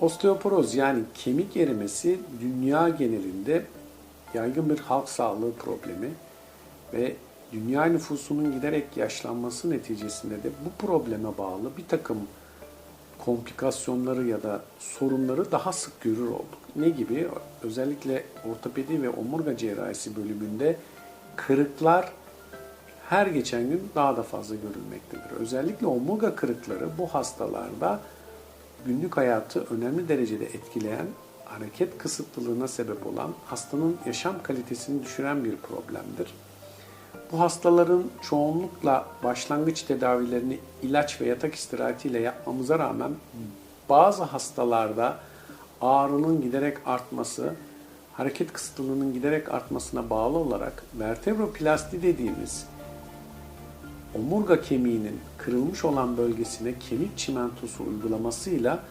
Osteoporoz yani kemik erimesi dünya genelinde yaygın bir halk sağlığı problemi ve dünya nüfusunun giderek yaşlanması neticesinde de bu probleme bağlı bir takım komplikasyonları ya da sorunları daha sık görür olduk. Ne gibi? Özellikle ortopedi ve omurga cerrahisi bölümünde kırıklar her geçen gün daha da fazla görülmektedir. Özellikle omurga kırıkları bu hastalarda günlük hayatı önemli derecede etkileyen, hareket kısıtlılığına sebep olan, hastanın yaşam kalitesini düşüren bir problemdir. Bu hastaların çoğunlukla başlangıç tedavilerini ilaç ve yatak istirahatiyle yapmamıza rağmen bazı hastalarda ağrının giderek artması, hareket kısıtlılığının giderek artmasına bağlı olarak vertebroplasti dediğimiz omurga kemiğinin kırılmış olan bölgesine kemik çimentosu uygulamasıyla